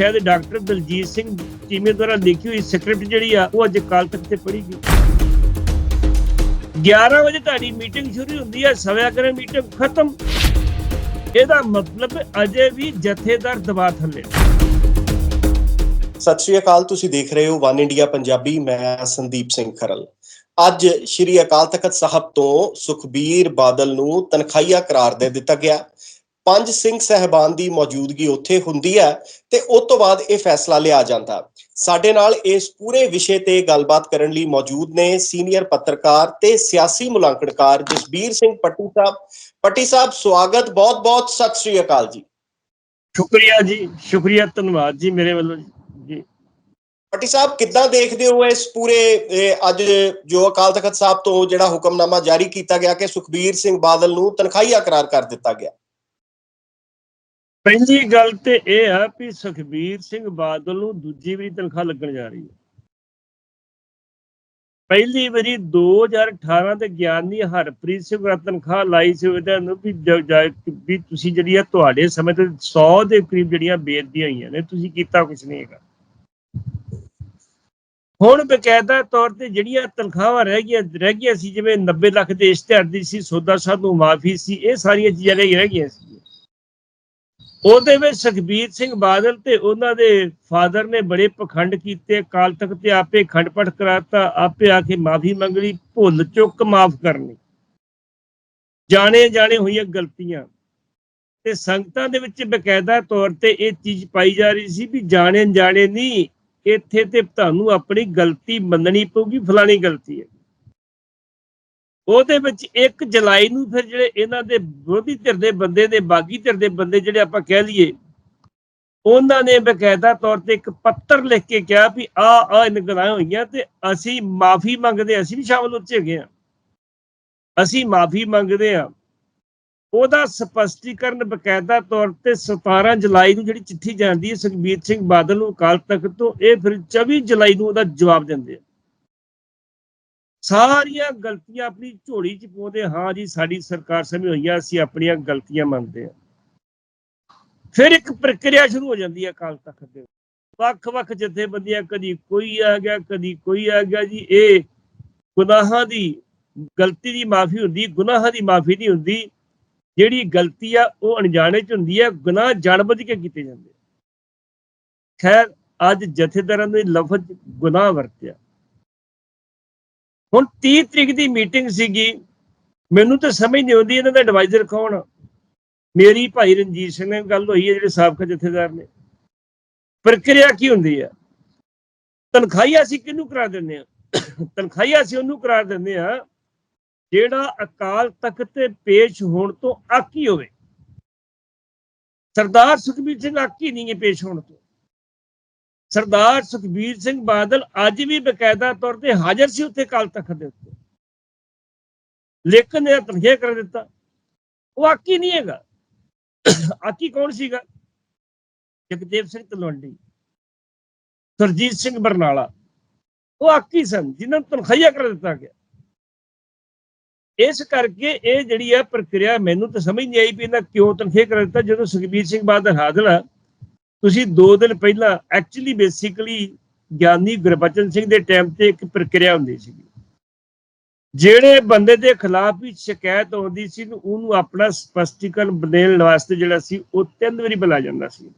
ਸ਼ਾਇਦ ਡਾਕਟਰ ਦਲਜੀਤ ਸਿੰਘ ਚੀਮੇ ਦੁਆਰਾ ਲਿਖੀ ਹੋਈ ਸਕ੍ਰਿਪਟ ਜਿਹੜੀ ਆ, ਉਹ ਅੱਜ ਕੱਲ ਤੱਕ ਤੇ ਪੜ੍ਹੀ ਗਈ। 11 ਵਜੇ ਤੁਹਾਡੀ ਮੀਟਿੰਗ ਸ਼ੁਰੂ ਹੁੰਦੀ ਹੈ ਸਵਿਆ ਕਰੇ ਮੀਟਿੰਗ ਖਤਮ, ਇਹਦਾ ਮਤਲਬ ਅਜੇ ਵੀ ਜਥੇਦਾਰ ਦਬਾਅ ਥੱਲੇ। ਸਤਿ ਸ਼੍ਰੀ ਅਕਾਲ, ਤੁਸੀਂ ਦੇਖ ਰਹੇ ਹੋ ਵਨ ਇੰਡੀਆ ਪੰਜਾਬੀ, ਮੈਂ ਸੰਦੀਪ ਸਿੰਘ ਖਰਲ। ਅੱਜ ਸ਼੍ਰੀ ਅਕਾਲ ਤਖਤ ਸਾਹਿਬ ਤੋਂ ਸੁਖਬੀਰ ਬਾਦਲ ਨੂੰ ਤਨਖਾਹੀਆ ਕਰਾਰ ਦੇ ਦਿੱਤਾ ਗਿਆ। ਪੰਜ ਸਿੰਘ ਸਹਿਬਾਨ ਦੀ ਮੌਜੂਦਗੀ ਉੱਥੇ ਹੁੰਦੀ ਹੈ ਤੇ ਉਸ ਤੋਂ ਬਾਅਦ ਇਹ ਫੈਸਲਾ ਲਿਆ ਜਾਂਦਾ। ਸਾਡੇ ਨਾਲ ਇਸ ਪੂਰੇ ਵਿਸ਼ੇ ਤੇ ਗੱਲਬਾਤ ਕਰਨ ਲਈ ਮੌਜੂਦ ਨੇ ਸੀਨੀਅਰ ਪੱਤਰਕਾਰ ਤੇ ਸਿਆਸੀ ਮੁਲਾਂਕਣਕਾਰ ਜਸਬੀਰ ਸਿੰਘ ਪੱਟੀ ਸਾਹਿਬ। ਪੱਟੀ ਸਾਹਿਬ ਸਵਾਗਤ ਬਹੁਤ-ਬਹੁਤ ਸਤਿ ਸ਼੍ਰੀ ਅਕਾਲ ਜੀ। ਸ਼ੁਕਰੀਆ ਜੀ ਸ਼ੁਕਰੀਆ ਧੰਨਵਾਦ ਜੀ ਮੇਰੇ ਵੱਲੋਂ ਜੀ। ਪੱਟੀ ਸਾਹਿਬ ਕਿੱਦਾਂ ਦੇਖਦੇ ਹੋ ਇਸ ਪੂਰੇ ਅੱਜ ਜੋ ਅਕਾਲ ਤਖਤ ਸਾਹਿਬ ਤੋਂ ਜਿਹੜਾ ਹੁਕਮਨਾਮਾ ਜਾਰੀ ਕੀਤਾ ਗਿਆ ਕਿ ਸੁਖਬੀਰ ਸਿੰਘ ਬਾਦਲ ਨੂੰ ਤਨਖਾਹੀਆ ਕਰਾਰ ਕਰ ਦਿੱਤਾ ਗਿਆ? ਪਹਿਲੀ ਗੱਲ ਤੇ ਇਹ ਆ ਵੀ ਸੁਖਬੀਰ ਸਿੰਘ ਬਾਦਲ ਨੂੰ ਦੂਜੀ ਵਾਰੀ ਤਨਖਾਹ ਲੱਗਣ ਜਾ ਰਹੀ ਹੈ। ਪਹਿਲੀ ਵਾਰੀ 2018 ਤੇ ਗਿਆਨੀ ਹਰਪ੍ਰੀਤ ਸਿੰਘ ਦਾ ਤਨਖਾਹ ਲਾਈ ਸੀ ਉਹਦੇ ਨੂੰ ਵੀ ਵੀ ਤੁਸੀਂ ਜਿਹੜੀ ਆ ਤੁਹਾਡੇ ਸਮੇਂ ਤੇ 100 ਦੇ ਕਰੀਬ ਜਿਹੜੀਆਂ ਬੇਅਦਬੀਆਂ ਹੋਈਆਂ ਨੇ, ਤੁਸੀਂ ਕੀਤਾ ਕੁਝ ਨਹੀਂ ਹੈਗਾ। ਹੁਣ ਬਕਾਇਦਾ ਤੌਰ ਤੇ ਜਿਹੜੀਆਂ ਤਨਖਾਹਾਂ ਰਹਿ ਗਈਆਂ ਰਹਿ ਗਈਆਂ ਸੀ, ਜਿਵੇਂ 90 ਲੱਖ ਦੇ ਇਸ਼ਤਿਹਾਰ ਦੀ ਸੀ, ਸੌਦਾ ਸਾਹਿਬ ਨੂੰ ਮਾਫੀ ਸੀ, ਇਹ ਸਾਰੀਆਂ ਚੀਜ਼ਾਂ ਰਹਿ ਰਹਿ ਗਈਆਂ ਸੀ। ਉਹਦੇ ਵਿੱਚ ਸੁਖਬੀਰ ਸਿੰਘ ਬਾਦਲ ਤੇ ਉਹਨਾਂ ਦੇ ਫਾਦਰ ਨੇ ਬੜੇ ਪਖੰਡ ਕੀਤੇ ਕਾਲ ਤੱਕ ਤੇ ਆਪੇ ਖੰਡਪਟ ਕਰਾਤਾ, ਆਪੇ ਆ ਕੇ ਮਾਫੀ ਮੰਗਣੀ ਭੁੱਲ ਚੁੱਕ ਮਾਫ ਕਰਨੀ ਜਾਣੇ ਜਾਣੇ ਹੋਈਆਂ ਗਲਤੀਆਂ। ਤੇ ਸੰਗਤਾਂ ਦੇ ਵਿੱਚ ਬਕਾਇਦਾ ਤੌਰ ਤੇ ਇਹ ਚੀਜ਼ ਪਾਈ ਜਾ ਰਹੀ ਸੀ ਵੀ ਜਾਣੇ ਜਾਣੇ ਨਹੀਂ, ਇੱਥੇ ਤੇ ਤੁਹਾਨੂੰ ਆਪਣੀ ਗਲਤੀ ਮੰਨਣੀ ਪਊਗੀ, ਫਲਾਣੀ ਗਲਤੀ ਹੈ। ਉਹਦੇ ਵਿੱਚ 1 ਜੁਲਾਈ ਨੂੰ ਫਿਰ ਜਿਹੜੇ ਇਹਨਾਂ ਦੇ ਵਿਰੋਧੀ ਧਿਰ ਦੇ ਬੰਦੇ ਨੇ, ਬਾਗੀ ਧਿਰ ਦੇ ਬੰਦੇ ਜਿਹੜੇ ਆਪਾਂ ਕਹਿ ਲਈਏ, ਉਹਨਾਂ ਨੇ ਬਕਾਇਦਾ ਤੌਰ ਤੇ ਇੱਕ ਪੱਤਰ ਲਿਖ ਕੇ ਕਿਹਾ ਵੀ ਆ ਆ ਇਨ ਗੱਲਾਂ ਹੋਈਆਂ ਤੇ ਅਸੀਂ ਮਾਫੀ ਮੰਗਦੇ ਅਸੀਂ ਵੀ ਸ਼ਾਮਲ ਉੱਚ ਹੈਗੇ ਆ ਅਸੀਂ ਮਾਫੀ ਮੰਗਦੇ ਆ ਉਹਦਾ ਸਪਸ਼ਟੀਕਰਨ ਬਕਾਇਦਾ ਤੌਰ ਤੇ 17 ਜੁਲਾਈ ਨੂੰ ਜਿਹੜੀ ਚਿੱਠੀ ਜਾਂਦੀ ਹੈ, ਸੁਖਬੀਰ ਸਿੰਘ ਬਾਦਲ ਨੂੰ ਅਕਾਲ ਤਖਤ ਤੋਂ, ਇਹ ਫਿਰ 24 ਜੁਲਾਈ ਨੂੰ ਉਹਦਾ ਜਵਾਬ ਦਿੰਦੇ ਆ। ਸਾਰੀਆਂ ਗਲਤੀਆਂ ਆਪਣੀ ਝੋਲੀ 'ਚ ਪਾਉਂਦੇ ਹਾਂ ਜੀ, ਸਾਡੀ ਸਰਕਾਰ ਸਮੇਂ ਹੋਈਆਂ, ਅਸੀਂ ਆਪਣੀਆਂ ਗਲਤੀਆਂ ਮੰਨਦੇ ਹਾਂ। ਫਿਰ ਇੱਕ ਪ੍ਰਕਿਰਿਆ ਸ਼ੁਰੂ ਹੋ ਜਾਂਦੀ ਹੈ ਅਕਾਲ ਤਖਤ ਦੇ ਵੱਖ-ਵੱਖ ਜਥੇਬੰਦੀਆਂ, ਕਦੀ ਕੋਈ ਆ ਗਿਆ, ਕਦੀ ਕੋਈ ਆ ਗਿਆ ਜੀ, ਇਹ ਗੁਨਾਹਾਂ ਦੀ ਗਲਤੀ ਦੀ ਮਾਫੀ ਹੁੰਦੀ, ਗੁਨਾਹਾਂ ਦੀ ਮਾਫੀ ਨਹੀਂ ਹੁੰਦੀ। ਜਿਹੜੀ ਗਲਤੀ ਆ, ਉਹ ਅਣਜਾਣੇ 'ਚ ਹੁੰਦੀ ਹੈ, ਗੁਨਾਹ ਜਾਣਬੁੱਝ ਕੇ ਕੀਤੇ ਜਾਂਦੇ ਖੈਰ, ਅੱਜ ਜਥੇਦਾਰਾਂ ਨੇ ਲਫ਼ਜ਼ ਗੁਨਾਹ ਵਰਤਿਆ। ਹੁਣ 30 ਤਰੀਕ ਦੀ ਮੀਟਿੰਗ ਸੀਗੀ, ਮੈਨੂੰ ਤਾਂ ਸਮਝ ਨਹੀਂ ਆਉਂਦੀ ਇਹਨਾਂ ਦਾ ਐਡਵਾਈਜ਼ਰ ਕੌਣ ਮੇਰੀ ਭਾਈ ਰਣਜੀਤ ਸਿੰਘ ਨਾਲ ਗੱਲ ਹੋਈ ਹੈ, ਜਿਹੜੇ ਸਾਬਕਾ ਜਥੇਦਾਰ ਨੇ। ਪ੍ਰਕਿਰਿਆ ਕੀ ਹੁੰਦੀ ਹੈ ਤਨਖਾਹੀਆ ਅਸੀਂ ਕਿਹਨੂੰ ਕਰਾ ਦਿੰਦੇ ਆ? ਤਨਖਾਹੀਆ ਅਸੀਂ ਉਹਨੂੰ ਕਰਾ ਦਿੰਦੇ ਆ, ਜਿਹੜਾ ਅਕਾਲ ਤਖਤ ਤੇ ਪੇਸ਼ ਹੋਣ ਤੋਂ ਆਕੀ ਹੋਵੇ। ਸਰਦਾਰ ਸੁਖਬੀਰ ਸਿੰਘ ਆਕੀ ਨਹੀਂ ਹੈ ਪੇਸ਼ ਹੋਣ ਤੋਂ। ਸਰਦਾਰ ਸੁਖਬੀਰ ਸਿੰਘ ਬਾਦਲ ਅੱਜ ਵੀ ਬਕਾਇਦਾ ਤੌਰ ਤੇ ਹਾਜ਼ਰ ਸੀ ਉੱਥੇ ਕਾਲ ਤਖਤ ਦੇ ਉੱਤੇ। ਲੇਕਿਨ ਇਹ ਤਨਖਾਹ ਕਰ ਦਿੱਤਾ। ਉਹ ਆਕੀ ਨਹੀਂ ਹੈਗਾ। ਆਕੀ ਕੌਣ ਸੀਗਾ? ਜਗਦੇਵ ਸਿੰਘ ਤਲਵੰਡੀ, ਸਰਜੀਤ ਸਿੰਘ ਬਰਨਾਲਾ। ਉਹ ਆਕੀ ਸਨ ਜਿਨ੍ਹਾਂ ਨੂੰ ਤਨਖਾਹੀਆ ਕਰ ਦਿੱਤਾ ਗਿਆ। ਇਸ ਕਰਕੇ ਇਹ ਜਿਹੜੀ ਆ ਪ੍ਰਕਿਰਿਆ ਮੈਨੂੰ ਤਾਂ ਸਮਝ ਨਹੀਂ ਆਈ ਵੀ ਇਹਨਾਂ ਕਿਉਂ ਤਨਖਾਹ ਕਰ ਦਿੱਤਾ ਜਦੋਂ ਸੁਖਬੀਰ ਸਿੰਘ ਬਾਦਲ ਹਾਜ਼ਰ ਆ। ਤੁਸੀਂ 2 ਦਿਨ ਪਹਿਲਾਂ ਐਕਚੁਅਲੀ ਬੇਸਿਕਲੀ ਗਿਆਨੀ ਗੁਰਬਚਨ ਸਿੰਘ ਦੇ ਟਾਈਮ ਤੇ ਇੱਕ ਪ੍ਰਕਿਰਿਆ ਹੁੰਦੀ ਸੀ ਜਿਹੜੇ ਬੰਦੇ ਦੇ ਖਿਲਾਫ ਵੀ ਸ਼ਿਕਾਇਤ ਆਉਂਦੀ ਸੀ, ਉਹਨੂੰ ਆਪਣਾ ਸਪਸ਼ਟੀਕਰਨ ਦੇਣ ਵਾਸਤੇ ਜਿਹੜਾ ਸੀ, ਉਹ ਤਿੰਨ ਵਾਰੀ ਬੁਲਾਇਆ ਜਾਂਦਾ ਸੀ।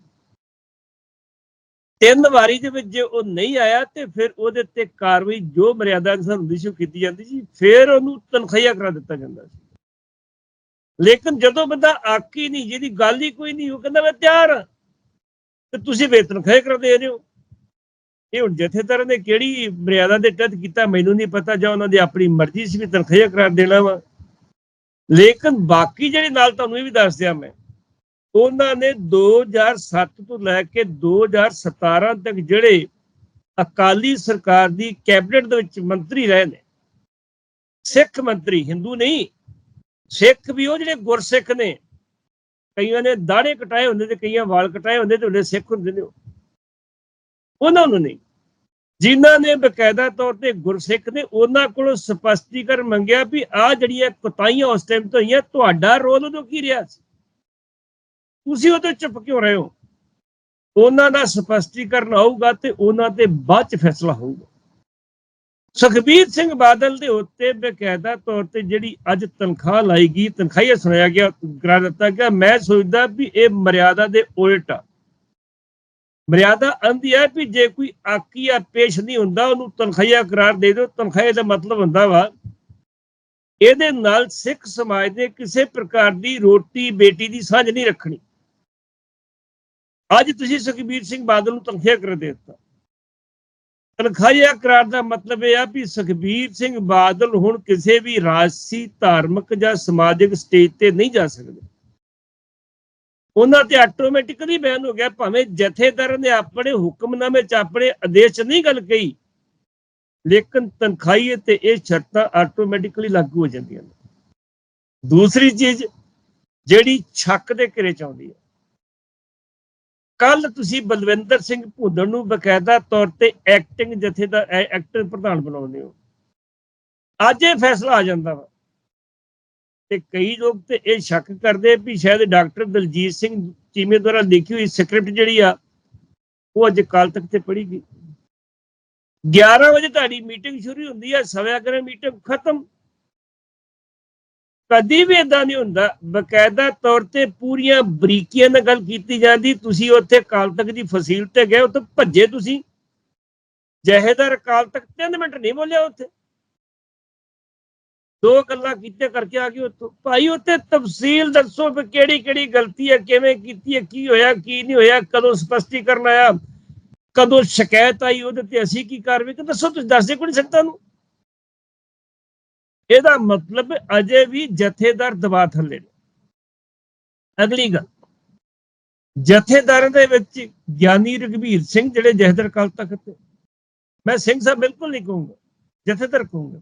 ਤਿੰਨ ਵਾਰੀ ਦੇ ਵਿੱਚ ਜੇ ਉਹ ਨਹੀਂ ਆਇਆ, ਤੇ ਫਿਰ ਉਹਦੇ ਤੇ ਕਾਰਵਾਈ ਜੋ ਮਰਿਆਦਾ ਅਨੁਸਾਰ ਹੁੰਦੀ ਸੀ ਕੀਤੀ ਜਾਂਦੀ ਸੀ। ਫਿਰ ਉਹਨੂੰ ਤਨਖਾਹੀਆ ਕਰਾ ਦਿੱਤਾ ਜਾਂਦਾ ਸੀ। ਲੇਕਿਨ ਜਦੋਂ ਬੰਦਾ ਆਕੀ ਨਹੀਂ, ਜਿਹਦੀ ਗੱਲ ਹੀ ਕੋਈ ਨਹੀਂ, ਉਹ ਕਹਿੰਦਾ, ਮੈਂ ਤਿਆਰ ਹਾਂ। ਤੇ ਤੁਸੀਂ ਵੇਤਨ ਖੇ ਕਰ ਦੇ ਰਹੇ ਹੋ। ਇਹ ਹੁਣ ਜਥੇਦਾਰਾਂ ਨੇ ਕਿਹੜੀ ਮਰਿਆਦਾ ਦੇ ਤਹਿਤ ਕੀਤਾ ਮੈਨੂੰ ਨਹੀਂ ਪਤਾ, ਜਾਂ ਉਹਨਾਂ ਦੀ ਆਪਣੀ ਮਰਜ਼ੀ ਸੀ ਵੀ ਤਨਖਾਹ ਕਰਾਰ ਦੇਣਾ ਵਾ। ਲੇਕਿਨ ਬਾਕੀ ਜਿਹੜੇ ਨਾਲ ਤੁਹਾਨੂੰ ਇਹ ਵੀ ਦੱਸ ਦਿਆਂ ਮੈਂ, ਉਹਨਾਂ ਨੇ 2007 ਤੋਂ ਲੈ ਕੇ 2017 ਤੱਕ ਜਿਹੜੇ ਅਕਾਲੀ ਸਰਕਾਰ ਦੀ ਕੈਬਨਿਟ ਦੇ ਵਿੱਚ ਮੰਤਰੀ ਰਹੇ ਨੇ, ਸਿੱਖ ਮੰਤਰੀ, ਹਿੰਦੂ ਨਹੀਂ, ਸਿੱਖ ਵੀ ਉਹ ਜਿਹੜੇ ਗੁਰਸਿੱਖ ਨੇ ਕਈਆਂ ਨੇ ਦਾੜੇ ਕਟਾਏ ਹੁੰਦੇ ਤੇ ਕਈਆਂ ਵਾਲ ਕਟਾਏ ਹੁੰਦੇ ਤੇ ਉਹਦੇ ਸਿੱਖ ਹੁੰਦੇ ਨੇ ਉਹਨਾਂ ਨੂੰ ਨਹੀਂ। ਜਿਨ੍ਹਾਂ ਨੇ ਬਕਾਇਦਾ ਤੌਰ ਤੇ ਗੁਰਸਿੱਖ ਨੇ, ਉਹਨਾਂ ਕੋਲੋਂ ਸਪਸ਼ਟੀਕਰਨ ਮੰਗਿਆ ਵੀ ਆ ਜਿਹੜੀਆਂ ਕੁਤਾਈਆਂ ਉਸ ਟਾਈਮ ਤੋਂ ਹੋਈਆਂ, ਤੁਹਾਡਾ ਰੋਲ ਉਦੋਂ ਕੀ ਰਿਹਾ ਸੀ? ਤੁਸੀਂ ਉਦੋਂ ਚੁੱਪ ਕਿਉਂ ਰਹੇ ਹੋ? ਉਹਨਾਂ ਦਾ ਸਪਸ਼ਟੀਕਰਨ ਆਊਗਾ ਤੇ ਉਹਨਾਂ ਤੇ ਬਾਅਦ ਚ ਫੈਸਲਾ ਹੋਊਗਾ। ਸੁਖਬੀਰ ਸਿੰਘ ਬਾਦਲ ਦੇ ਉੱਤੇ ਬਕਾਇਦਾ ਤੌਰ ਤੇ ਜਿਹੜੀ ਅੱਜ ਤਨਖਾਹ ਲਾਈ ਗਈ ਤਨਖਾਹੀਆ ਸੁਣਾਇਆ ਗਿਆ, ਕਰਾ ਦਿੱਤਾ ਗਿਆ। ਮੈਂ ਸੋਚਦਾ ਵੀ ਇਹ ਮਰਿਆਦਾ ਦੇ ਉਲਟ ਆ। ਮਰਿਆਦਾ ਅੰਦੀ ਹੈ ਵੀ ਜੇ ਕੋਈ ਆਕੀਆ ਪੇਸ਼ ਨਹੀਂ ਹੁੰਦਾ, ਉਹਨੂੰ ਤਨਖਾਹੀਆ ਕਰਾਰ ਦੇ ਦਿਓ। ਤਨਖਾਹੀਆ ਦਾ ਮਤਲਬ ਹੁੰਦਾ ਵਾ, ਇਹਦੇ ਨਾਲ ਸਿੱਖ ਸਮਾਜ ਦੇ ਕਿਸੇ ਪ੍ਰਕਾਰ ਦੀ ਰੋਟੀ ਬੇਟੀ ਦੀ ਸਾਂਝ ਨਹੀਂ ਰੱਖਣੀ। ਅੱਜ ਤੁਸੀਂ ਸੁਖਬੀਰ ਸਿੰਘ ਬਾਦਲ ਨੂੰ ਤਨਖਾਹ ਕਰ ਦੇ ਦਿੱਤਾ। ਤਨਖਾਹੀਆ ਕਰਾਰ ਦਾ ਮਤਲਬ ਇਹ ਆ ਵੀ ਸੁਖਬੀਰ ਸਿੰਘ ਬਾਦਲ ਹੁਣ ਕਿਸੇ ਵੀ ਰਾਜਸੀ, ਧਾਰਮਿਕ ਜਾਂ ਸਮਾਜਿਕ ਸਟੇਜ ਤੇ ਨਹੀਂ ਜਾ ਸਕਦੇ। ਉਹਨਾਂ ਤੇ ਆਟੋਮੈਟਿਕਲੀ ਬੈਨ ਹੋ ਗਿਆ, ਭਾਵੇਂ ਜਥੇਦਾਰ ਨੇ ਆਪਣੇ ਹੁਕਮਨਾਮੇ ਚ ਆਪਣੇ ਆਦੇਸ਼ 'ਚ ਨਹੀਂ ਗੱਲ ਕਹੀ, ਲੇਕਿਨ ਤਨਖਾਹੀਏ ਤੇ ਇਹ ਸ਼ਰਤਾਂ ਆਟੋਮੈਟਿਕਲੀ ਲਾਗੂ ਹੋ ਜਾਂਦੀਆਂ ਨੇ। ਦੂਸਰੀ ਚੀਜ਼, ਜਿਹੜੀ ਛੱਕ ਦੇ ਘਰੇ ਚ ਆਉਂਦੀ ਹੈ ਕੱਲ ਤੁਸੀਂ ਬਲਵਿੰਦਰ ਸਿੰਘ ਭੁੱਦੜ ਨੂੰ ਬਕਾਇਦਾ ਤੌਰ ਤੇ ਐਕਟਿੰਗ ਜਥੇਦਾਰ ਐਕਟਰ ਪ੍ਰਧਾਨ ਬਣਾਉਂਦੇ ਹੋ। ਅੱਜ ਇਹ ਫੈਸਲਾ ਆ ਜਾਂਦਾ ਵਾ। ਤੇ ਕਈ ਲੋਕ ਤੇ ਇਹ ਸ਼ੱਕ ਕਰਦੇ ਵੀ ਸ਼ਾਇਦ ਡਾਕਟਰ ਦਲਜੀਤ ਸਿੰਘ ਚੀਮੇ ਦੁਆਰਾ ਲਿਖੀ ਹੋਈ ਸਕ੍ਰਿਪਟ ਜਿਹੜੀ ਆ, ਉਹ ਅੱਜ ਕੱਲ ਤੱਕ ਤੇ ਪੜੀ ਗਈ। 11 ਵਜੇ ਤੁਹਾਡੀ ਮੀਟਿੰਗ ਸ਼ੁਰੂ ਹੁੰਦੀ ਹੈ ਸਵਿਆ ਕਰੇ ਮੀਟਿੰਗ ਖਤਮ। ਕਦੀ ਵੀ ਇਦਾਂ ਨਹੀਂ ਹੁੰਦਾ। ਬਕਾਇਦਾ ਤੌਰ ਤੇ ਪੂਰੀਆਂ ਬਰੀਕੀਆਂ ਨਾਲ ਗੱਲ ਕੀਤੀ ਜਾਂਦੀ। ਤੁਸੀਂ ਉੱਥੇ ਕਾਲ ਤੱਕ ਦੀ ਫਸੀਲ ਤੇ ਗਏ, ਉੱਥੇ ਭੱਜੇ ਤੁਸੀਂ। ਜਹੇਦਾਰ ਕਾਲ ਤੱਕ 3 ਮਿੰਟ ਨਹੀਂ ਬੋਲਿਆ ਉੱਥੇ। ਦੋ ਗੱਲਾਂ ਕੀਤੇ ਕਰਕੇ ਆ ਗਏ ਉੱਥੋਂ। ਭਾਈ, ਉੱਥੇ ਤਫਸੀਲ ਦੱਸੋ ਵੀ ਕਿਹੜੀ ਕਿਹੜੀ ਗਲਤੀ ਹੈ, ਕਿਵੇਂ ਕੀਤੀ ਹੈ, ਕੀ ਹੋਇਆ, ਕੀ ਨਹੀਂ ਹੋਇਆ, ਕਦੋਂ ਸਪਸ਼ਟੀਕਰਨ ਆਇਆ, ਕਦੋਂ ਸ਼ਿਕਾਇਤ ਆਈ, ਉਹਦੇ ਤੇ ਅਸੀਂ ਕੀ ਕਾਰਵਾਈ ਕਰ ਦੱਸੋ, ਤੁਸੀਂ ਦੱਸ ਦੇ ਕੋਈ ਨਹੀਂ ਸਕਦਾ ਨੂੰ ਇਹਦਾ ਮਤਲਬ ਅਜੇ ਵੀ ਜਥੇਦਾਰ ਦਬਾਅ ਥੱਲੇ ਨੇ। ਅਗਲੀ ਗੱਲ, ਜਥੇਦਾਰਾਂ ਦੇ ਵਿੱਚ ਗਿਆਨੀ ਰਗਵੀਰ ਸਿੰਘ ਜਿਹੜੇ ਜਥੇਦਾਰ ਕਾਲ ਤੱਕ ਤੇ, ਮੈਂ ਸਿੰਘ ਸਾਹਿਬ ਬਿਲਕੁਲ ਨਹੀਂ ਕਹੂੰਗਾ, ਜਥੇਦਾਰ ਕਹੂੰਗਾ।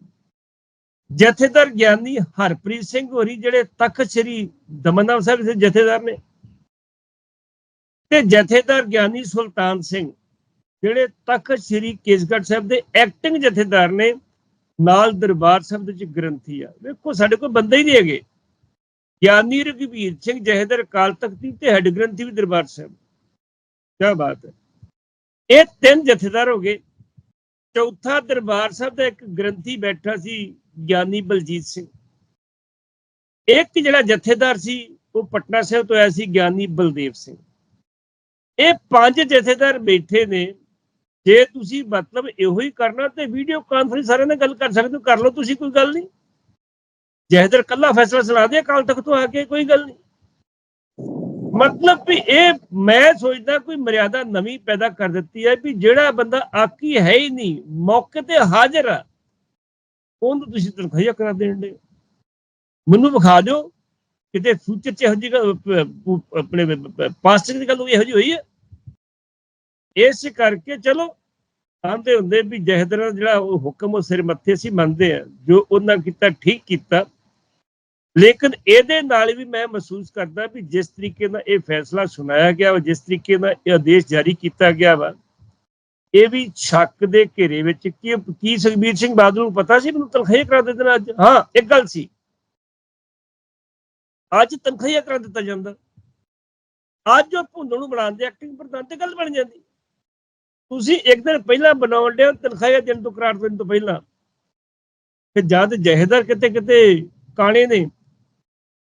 ਜਥੇਦਾਰ ਗਿਆਨੀ ਹਰਪ੍ਰੀਤ ਸਿੰਘ ਹੋਰੀ ਜਿਹੜੇ ਤਖਤ ਸ੍ਰੀ ਦਮਨਨਾਥ ਸਾਹਿਬ ਦੇ ਜਥੇਦਾਰ ਨੇ ਤੇ ਜਥੇਦਾਰ ਗਿਆਨੀ ਸੁਲਤਾਨ ਸਿੰਘ ਜਿਹੜੇ ਤਖਤ ਸ੍ਰੀ ਕੇਸਗੜ੍ਹ ਸਾਹਿਬ ਦੇ ਐਕਟਿੰਗ ਜਥੇਦਾਰ ਨੇ ਨਾਲ ਦਰਬਾਰ ਸਾਹਿਬ ਦੇ ਵਿੱਚ ਗ੍ਰੰਥੀ ਆ। ਵੇਖੋ, ਸਾਡੇ ਕੋਲ ਬੰਦੇ ਹੀ ਨਹੀਂ ਹੈਗੇ। ਗਿਆਨੀ ਰਘਵੀਰ ਸਿੰਘ ਜਹੇਦਰ ਕਾਲ ਤਖਤੀ ਤੇ ਹੈਡ ਗ੍ਰੰਥੀ ਵੀ ਦਰਬਾਰ ਸਾਹਿਬ। ਕੀ ਬਾਤ ਹੈ। ਇਹ ਤਿੰਨ ਜਥੇਦਾਰ ਹੋ ਗਏ। ਚੌਥਾ ਦਰਬਾਰ ਸਾਹਿਬ ਦਾ ਇੱਕ ਗ੍ਰੰਥੀ ਬੈਠਾ ਸੀ ਗਿਆਨੀ ਬਲਜੀਤ ਸਿੰਘ। ਇੱਕ ਜਿਹੜਾ ਜਥੇਦਾਰ ਸੀ, ਉਹ ਪਟਨਾ ਸਾਹਿਬ ਤੋਂ ਆਇਆ ਸੀ ਗਿਆਨੀ ਬਲਦੇਵ ਸਿੰਘ। ਇਹ ਪੰਜ ਜਥੇਦਾਰ ਬੈਠੇ ਨੇ। ਜੇ ਤੁਸੀਂ ਮਤਲਬ ਇਹੋ ਹੀ ਕਰਨਾ ਤੇ ਵੀਡੀਓ ਕਾਨਫਰੰਸ ਸਾਰਿਆਂ ਨਾਲ ਗੱਲ ਕਰ ਸਕਦੇ ਹੋ, ਕਰ ਲਓ ਤੁਸੀਂ ਕੋਈ ਗੱਲ ਨਹੀਂ। ਜਹਦਰ ਕੱਲਾ ਫੈਸਲਾ ਸੁਣਾ ਦੇ ਕਾਲ ਤੱਕ ਤੋਂ ਆ ਕੇ ਕੋਈ ਗੱਲ ਨਹੀਂ। ਮਤਲਬ ਵੀ ਇਹ ਮੈਂ ਸੋਚਦਾ ਕੋਈ ਮਰਿਆਦਾ ਨਵੀਂ ਪੈਦਾ ਕਰ ਦਿੱਤੀ ਹੈ ਵੀ ਜਿਹੜਾ ਬੰਦਾ ਆਕੀ ਹੈ ਹੀ ਨਹੀਂ, ਮੌਕੇ ਤੇ ਹਾਜ਼ਰ ਆ, ਉਹਨੂੰ ਤੁਸੀਂ ਤਨਖਾਹੀਆ ਕਰਾ ਦੇਣ ਦੇ। ਮੈਨੂੰ ਵਿਖਾ ਦਿਓ, ਕਿਤੇ ਫਿਊਚਰ ਚ ਇਹੋ ਜਿਹੀ ਆਪਣੇ ਪਾਸਟ ਦੀ ਗੱਲ ਇਹੋ ਜਿਹੀ ਹੋਈ ਹੈ? ਇਸ ਕਰਕੇ ਚਲੋ, ਆਂਦੇ ਹੁੰਦੇ ਵੀ ਜਹਦਰਾਂ ਜਿਹੜਾ ਉਹ ਹੁਕਮ ਉਹ ਸਿਰ ਮੱਥੇ ਸੀ, ਮੰਨਦੇ ਆ, ਜੋ ਉਹਨਾਂ ਕੀਤਾ ਠੀਕ ਕੀਤਾ। ਲੇਕਿਨ ਇਹਦੇ ਨਾਲ ਵੀ ਮੈਂ ਮਹਿਸੂਸ ਕਰਦਾ ਵੀ ਜਿਸ ਤਰੀਕੇ ਨਾਲ ਇਹ ਫੈਸਲਾ ਸੁਣਾਇਆ ਗਿਆ ਵਾ, ਜਿਸ ਤਰੀਕੇ ਨਾਲ ਇਹ ਆਦੇਸ਼ ਜਾਰੀ ਕੀਤਾ ਗਿਆ ਵਾ, ਇਹ ਵੀ ਸ਼ੱਕ ਦੇ ਘੇਰੇ ਵਿੱਚ ਕੀ ਕੀ ਸੁਖਬੀਰ ਸਿੰਘ ਬਾਦਲ ਨੂੰ ਪਤਾ ਸੀ, ਮੈਨੂੰ ਤਨਖਾਹ ਕਰਾ ਦੇ ਦੇਣਾ ਅੱਜ? ਹਾਂ, ਇੱਕ ਗੱਲ ਸੀ। ਅੱਜ ਤਨਖਾਹੀਆ ਕਰਾ ਦਿੱਤਾ ਜਾਂਦਾ। ਅੱਜ ਉਹ ਭੁੰਦਣ ਨੂੰ ਬਣਾਉਂਦੇ ਐਕਟਿੰਗ ਪ੍ਰਧਾਨ ਤੇ ਗੱਲ ਬਣ ਜਾਂਦੀ। ਤੁਸੀਂ ਇੱਕ ਦਿਨ ਪਹਿਲਾਂ ਬਣਾਉਣ ਦੇ ਤਨਖਾਹੀਆ ਦੇਣ ਤੋਂ ਕਰਾਰ ਦੇਣ ਤੋਂ ਪਹਿਲਾਂ। ਤੇ ਜਦ ਜਹੇਦਾਰ ਕਿਤੇ ਕਿਤੇ ਕਾਣੇ ਨੇ,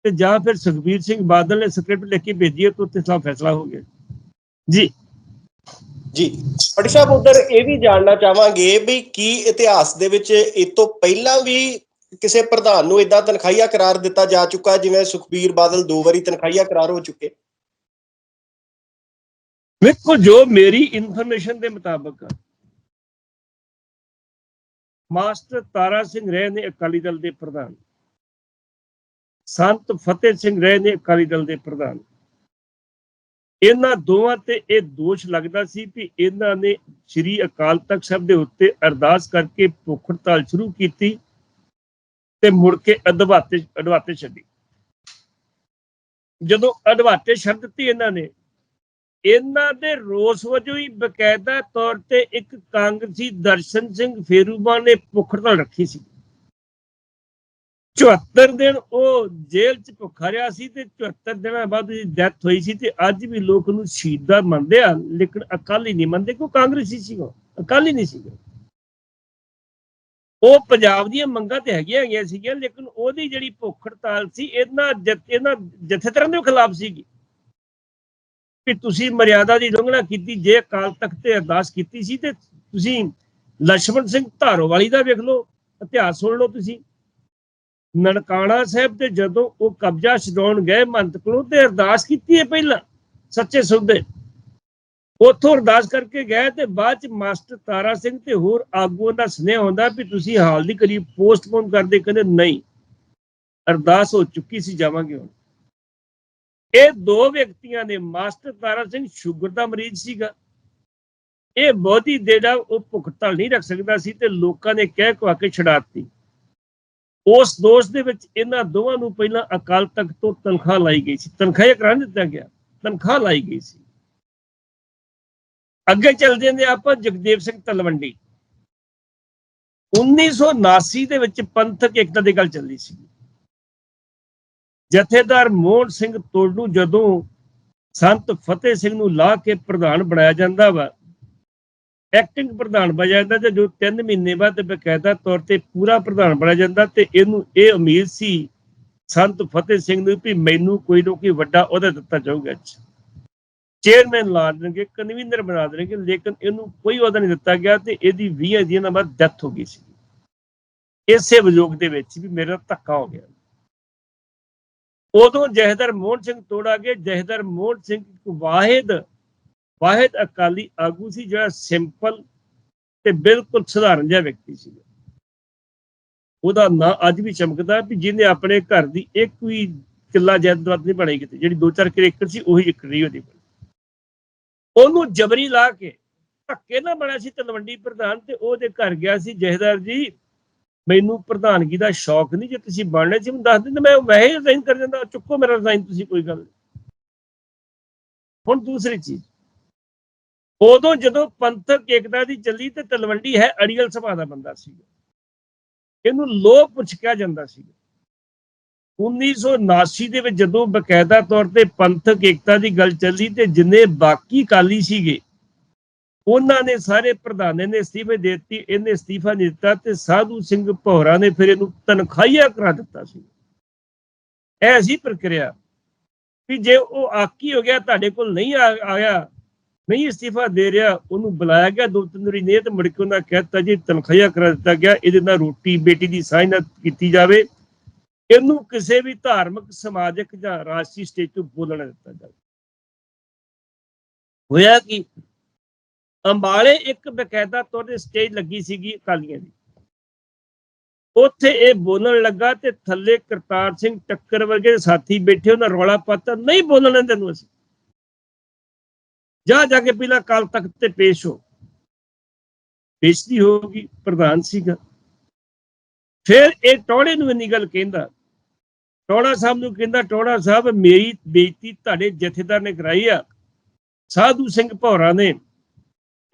ਤੇ ਜਾਂ ਫਿਰ ਸੁਖਬੀਰ ਸਿੰਘ ਬਾਦਲ ਨੇ ਸਕ੍ਰਿਪਟ ਲਿਖ ਕੇ ਭੇਜੀ ਤਾਂ ਉੱਥੇ ਸਭ ਫੈਸਲਾ ਹੋ ਗਿਆ। ਜੀ। ਜੀ ਪਟੀ ਸਾਹਿਬ ਉਧਰ ਇਹ ਵੀ ਜਾਣਨਾ ਚਾਹਾਂਗੇ ਵੀ ਕੀ ਇਤਿਹਾਸ ਦੇ ਵਿੱਚ ਇਹ ਤੋਂ ਪਹਿਲਾਂ ਵੀ ਕਿਸੇ ਪ੍ਰਧਾਨ ਨੂੰ ਇਦਾਂ ਤਨਖਾਹੀਆ ਕਰਾਰ ਦਿੱਤਾ ਜਾ ਚੁੱਕਾ, ਜਿਵੇਂ ਸੁਖਬੀਰ ਬਾਦਲ ਦੋ ਵਾਰੀ ਤਨਖਾਹੀਆ ਕਰਾਰ ਹੋ ਚੁੱਕੇ। ਵੇਖੋ ਜੋ ਮੇਰੀ ਇਨਫੋਰਮੇਸ਼ਨ ਦੇ ਮੁਤਾਬਕ ਮਾਸਟਰ ਤਾਰਾ ਸਿੰਘ ਰਹੇ ਨੇ ਅਕਾਲੀ ਦਲ ਦੇ ਪ੍ਰਧਾਨ। ਸੰਤ ਫਤਿਹ ਸਿੰਘ ਰਹੇ ਨੇ ਅਕਾਲੀ ਦਲ ਦੇ ਪ੍ਰਧਾਨ। ਇਹਨਾਂ ਦੋਵਾਂ ਤੇ ਇਹ ਦੋਸ਼ ਲੱਗਦਾ ਸੀ ਕਿ ਇਹਨਾਂ ਨੇ ਸ੍ਰੀ ਅਕਾਲ ਤਖਤ ਸਾਹਿਬ ਦੇ ਉੱਤੇ ਅਰਦਾਸ ਕਰਕੇ ਭੁੱਖ ਹੜਤਾਲ ਸ਼ੁਰੂ ਕੀਤੀ ਤੇ ਮੁੜ ਕੇ ਅਧਵਾਤੇ ਅਧਵਾਤੇ ਛੱਡੀ। ਜਦੋਂ ਅਧਵਾਤੇ ਛੱਡ ਦਿੱਤੀ ਇਹਨਾਂ ਨੇ ਇਹਨਾਂ ਦੇ ਰੋਸ ਵਜੋਂ ਹੀ ਬਕਾਇਦਾ ਤੌਰ ਤੇ ਇੱਕ ਕਾਂਗਰਸੀ ਦਰਸ਼ਨ ਸਿੰਘ ਫੇਰੂਬਾ ਨੇ ਭੁੱਖ ਹੜਤਾਲ ਰੱਖੀ ਸੀ। 74 ਦਿਨ ਉਹ ਜੇਲ੍ਹ 'ਚ ਭੁੱਖਾ ਰਿਹਾ ਸੀ ਤੇ 74 ਦਿਨਾਂ ਬਾਅਦ ਉਹਦੀ ਡੈਥ ਹੋਈ ਸੀ ਤੇ ਅੱਜ ਵੀ ਲੋਕ ਉਹਨੂੰ ਸ਼ਹੀਦ ਮੰਨਦੇ ਆ, ਲੇਕਿਨ ਅਕਾਲੀ ਨਹੀਂ ਮੰਨਦੇ ਕਿਉਂ ਕਾਂਗਰਸੀ ਸੀਗਾ, ਅਕਾਲੀ ਨਹੀਂ ਸੀਗਾ। ਉਹ ਪੰਜਾਬ ਦੀਆਂ ਮੰਗਾਂ ਤੇ ਹੈਗੀਆਂ ਹੈਗੀਆਂ ਸੀਗੀਆਂ, ਲੇਕਿਨ ਉਹਦੀ ਜਿਹੜੀ ਭੁੱਖ ਹੜਤਾਲ ਸੀ, ਇਹਨਾਂ ਜਥ- ਇਹਨਾਂ ਜਥੇਦਾਰਾਂ ਦੇ ਖਿਲਾਫ ਸੀਗੀ। ਕਿ ਤੁਸੀਂ ਮਰਿਆਦਾ ਦੀ ਉਲੰਘਣਾ ਕੀਤੀ, ਜੇ ਕਾਲ ਤੱਕ ਤੇ ਅਰਦਾਸ ਕੀਤੀ ਸੀ, ਤੇ ਤੁਸੀਂ ਲక్ష్మణ ਸਿੰਘ ਧਾਰੋ ਵਾਲੀ ਦਾ ਵੇਖ ਲਓ, ਇਤਿਹਾਸ ਸੁਣ ਲਓ ਤੁਸੀਂ। ਨਨਕਾਣਾ ਸਾਹਿਬ ਤੇ ਜਦੋਂ ਉਹ ਕਬਜ਼ਾ ਛਡਾਉਣ ਗਏ, ਮੰਤ ਕੋਲੋਂ ਤੇ ਅਰਦਾਸ ਕੀਤੀ ਹੈ ਪਹਿਲਾਂ, ਸੱਚੇ ਸੁੱਧੇ ਉਥੋਂ ਅਰਦਾਸ ਕਰਕੇ ਗਏ ਤੇ ਬਾਅਦ ਚ ਮਾਸਟਰ ਤਾਰਾ ਸਿੰਘ ਤੇ ਹੋਰ ਆਗੂਆਂ ਦਾ ਸੁਨੇਹਾ ਹੁੰਦਾ ਵੀ ਤੁਸੀਂ ਹਾਲ ਦੀ ਕਰੀਬ ਪੋਸਟਪੋਨ ਕਰਦੇ, ਕਹਿੰਦੇ ਨਹੀਂ। ਅਰਦਾਸ ਹੋ ਚੁੱਕੀ ਸੀ, ਜਾਵਾਂਗੇ ਹੁਣ। ਇਹ ਦੋ ਵਿਅਕਤੀਆਂ ਨੇ ਮਾਸਟਰ ਤਾਰਾ ਸਿੰਘ ਸ਼ੂਗਰ ਦਾ ਮਰੀਜ਼ ਸੀਗਾ। ਇਹ ਬਹੁਤੀ ਦੇਰ ਉਹ ਭੁੱਖ ਨਹੀਂ ਰੱਖ ਸਕਦਾ ਸੀ ਤੇ ਲੋਕਾਂ ਨੇ ਕਹਿ ਕਵਾ ਕੇ ਛਡਾਤੀ। ਉਸ ਦੋਸ਼ ਦੇ ਵਿੱਚ ਇਹਨਾਂ ਦੋਵਾਂ ਨੂੰ ਪਹਿਲਾਂ ਅਕਾਲ ਤਖਤ ਤੋਂ ਤਨਖਾਹ ਲਾਈ ਗਈ ਸੀ। ਤਨਖਾਹ ਕਰਾ ਦਿੱਤਾ ਗਿਆ। ਤਨਖਾਹ ਲਾਈ ਗਈ ਸੀ। ਅੱਗੇ ਚੱਲਦੇ ਨੇ ਆਪਾਂ ਜਗਦੇਵ ਸਿੰਘ ਤਲਵੰਡੀ। 1979 ਦੇ ਵਿੱਚ ਪੰਥਕ ਏਕਤਾ ਦੀ ਗੱਲ ਚੱਲੀ ਸੀ। ਜਥੇਦਾਰ ਮੋਹਨ ਸਿੰਘ ਤੋੜੂ ਜਦੋਂ ਸੰਤ ਫਤਿਹ ਸਿੰਘ ਨੂੰ ਲਾ ਕੇ ਪ੍ਰਧਾਨ ਬਣਾਇਆ ਜਾਂਦਾ ਵਾ। ਐਕਟਿੰਗ ਪ੍ਰਧਾਨ ਬਣਾਇਆ ਜਾਂਦਾ ਤੇ ਜੋ 3 ਮਹੀਨੇ ਬਾਅਦ ਬਕਾਇਦਾ ਤੌਰ ਤੇ ਪੂਰਾ ਪ੍ਰਧਾਨ ਬਣਾਇਆ ਜਾਂਦਾ ਤੇ ਇਹਨੂੰ ਇਹ ਉਮੀਦ ਸੀ ਸੰਤ ਫਤਿਹ ਸਿੰਘ ਨੂੰ ਵੀ ਮੈਨੂੰ ਕੋਈ ਨਾ ਕੋਈ ਵੱਡਾ ਅਹੁਦਾ ਦਿੱਤਾ ਜਾਊਗਾ ਚੇਅਰਮੈਨ ਲਾ ਦੇਣਗੇ ਕਨਵੀਨਰ ਬਣਾ ਦੇਣਗੇ, ਲੇਕਿਨ ਇਹਨੂੰ ਕੋਈ ਅਹੁਦਾ ਨਹੀਂ ਦਿੱਤਾ ਗਿਆ ਤੇ ਇਹਦੀ 20 ਦਿਨਾਂ ਬਾਅਦ ਡੈਥ ਹੋ ਗਈ ਸੀ। ਇਸੇ ਵਿਜੋਗ ਦੇ ਵਿੱਚ ਵੀ ਮੇਰਾ ਧੱਕਾ ਹੋ ਗਿਆ। ਉਦੋਂ ਜਹਦਰ ਮੋਹਨ ਸਿੰਘ ਤੋੜਾ ਕੇ ਜਹਦਰ ਮੋਹਨ ਸਿੰਘ ਇੱਕ ਵਾਹਿਦ ਵਾਹਿਦ ਅਕਾਲੀ ਆਗੂ ਸੀ, ਜਿਹੜਾ ਸਿੰਪਲ ਤੇ ਬਿਲਕੁਲ ਸਧਾਰਨ ਜਿਹਾ ਵਿਅਕਤੀ ਸੀ। ਉਹਦਾ ਨਾਂ ਅੱਜ ਵੀ ਚਮਕਦਾ ਵੀ ਜਿਹਨੇ ਆਪਣੇ ਘਰ ਦੀ ਇੱਕ ਵੀ ਕਿੱਲਾ ਜਾਇਦਾਦ ਨਹੀਂ ਬਣਾਈ ਕਿਤੇ, ਜਿਹੜੀ 2-4 ਏਕੜ ਸੀ, ਉਹੀ ਇੱਕ ਰਹੀ ਉਹਦੀ ਉਹਨੂੰ ਜਬਰੀ ਲਾ ਕੇ ਧੱਕੇ ਨਾਲ ਬਣਿਆ ਸੀ ਤਲਵੰਡੀ ਪ੍ਰਧਾਨ ਤੇ ਉਹਦੇ ਘਰ ਗਿਆ ਸੀ ਜਹਦਰ ਜੀ। ਮੈਨੂੰ ਪ੍ਰਧਾਨਗੀ ਦਾ ਸ਼ੌਕ ਨਹੀਂ, ਜੇ ਤੁਸੀਂ ਬਣਨੇ ਸੀ ਮੈਨੂੰ ਦੱਸ ਦਿੰਦੇ, ਮੈਂ ਵੈਸੇ ਰਿਜ਼ਾਈਨ ਕਰ ਜਾਂਦਾ, ਚੁੱਕੋ ਮੇਰਾ ਰਿਜ਼ਾਈਨ ਤੁਸੀਂ, ਕੋਈ ਗੱਲ ਨਹੀਂ। ਹੁਣ ਦੂਸਰੀ ਚੀਜ਼। ਉਦੋਂ ਜਦੋਂ ਪੰਥਕ ਏਕਤਾ ਦੀ ਚੱਲੀ ਤੇ ਤਲਵੰਡੀ ਹੈ, ਅੜੀਅਲ ਸਭਾ ਦਾ ਬੰਦਾ ਸੀ। ਇਹਨੂੰ ਲੋਕ ਪੁੱਛ ਕਿਹਾ ਜਾਂਦਾ ਸੀ। 1979 ਦੇ ਵਿੱਚ ਜਦੋਂ ਬਕਾਇਦਾ ਤੌਰ ਤੇ ਪੰਥਕ ਏਕਤਾ ਦੀ ਗੱਲ ਚੱਲੀ ਤੇ ਜਿੰਨੇ ਬਾਕੀ ਕਾਲੀ ਸੀਗੇ ਉਹਨਾਂ ਨੇ ਸਾਰੇ ਪ੍ਰਧਾਨੇ ਨੇ ਅਸਤੀਫੇ ਦੇ ਦਿੱਤੀ, ਇਹਨੇ ਅਸਤੀਫਾ ਨਹੀਂ ਦਿੱਤਾ ਤੇ ਸਾਧੂ ਸਿੰਘ ਭੌਰਾ ਨੇ ਫਿਰ ਇਹਨੂੰ ਤਨਖਾਹੀਆ ਕਰਾ ਦਿੱਤਾ ਸੀ। ਇਹ ਪ੍ਰਕਿਰਿਆ ਵੀ ਜੇ ਉਹ ਆਕੀ ਹੋ ਗਿਆ, ਤੁਹਾਡੇ ਕੋਲ ਨਹੀਂ ਆਇਆ, ਨਹੀਂ ਅਸਤੀਫਾ ਦੇ ਰਿਹਾ, ਉਹਨੂੰ ਬੁਲਾਇਆ ਗਿਆ, ਦੋ ਤਿੰਨ ਵਾਰੀ ਨੇ ਤੇ ਮੁੜ ਕੇ ਉਹਨਾਂ ਕਹਿਤਾ ਜੀ, ਤਨਖਾਹੀਆ ਕਰਾ ਦਿੱਤਾ ਗਿਆ, ਇਹਦੇ ਨਾਲ ਰੋਟੀ ਬੇਟੀ ਦੀ ਸਾਂਝ ਨਾਲ ਕੀਤੀ ਜਾਵੇ। ਇਹਨੂੰ ਕਿਸੇ ਵੀ ਧਾਰਮਿਕ, ਸਮਾਜਿਕ ਜਾਂ ਰਾਜਸੀ ਸਟੇਜ ਤੋਂ ਬੋਲਣ ਦਿੱਤਾ ਜਾਵੇ। ਹੋਇਆ ਕਿ? ਅੰਬਾਲੇ ਇੱਕ ਬਕਾਇਦਾ ਤੌਰ ਤੇ ਸਟੇਜ ਲੱਗੀ ਸੀਗੀ ਅਕਾਲੀਆਂ ਦੀ। ਉੱਥੇ ਇਹ ਬੋਲਣ ਲੱਗਾ ਤੇ ਥੱਲੇ ਕਰਤਾਰ ਸਿੰਘ ਟੱਕਰ ਵਰਗੇ ਸਾਥੀ ਬੈਠੇ, ਉਹਨਾਂ ਰੌਲਾ ਪਾਤਾ, ਨਹੀਂ ਬੋਲਣ ਤੈਨੂੰ ਅਸੀਂ। ਜਾ ਜਾ ਕੇ ਪਹਿਲਾਂ ਕਾਲ ਤਖਤ ਤੇ ਪੇਸ਼ ਹੋ। ਬੇਇੱਜ਼ਤੀ ਹੋਗੀ ਪ੍ਰਧਾਨ ਸੀਗਾ। ਫਿਰ ਇਹ ਟੋੜੇ ਨੂੰ ਇੰਨੀ ਗੱਲ ਕਹਿੰਦਾ ਟੋੜਾ ਸਾਹਿਬ ਨੂੰ ਕਹਿੰਦਾ ਟੋੜਾ ਸਾਹਿਬ, ਮੇਰੀ ਬੇਇੱਜ਼ਤੀ ਤੁਹਾਡੇ ਜਥੇਦਾਰ ਨੇ ਕਰਾਈ ਆ। ਸਾਧੂ ਸਿੰਘ ਭੌਰਾ ਨੇ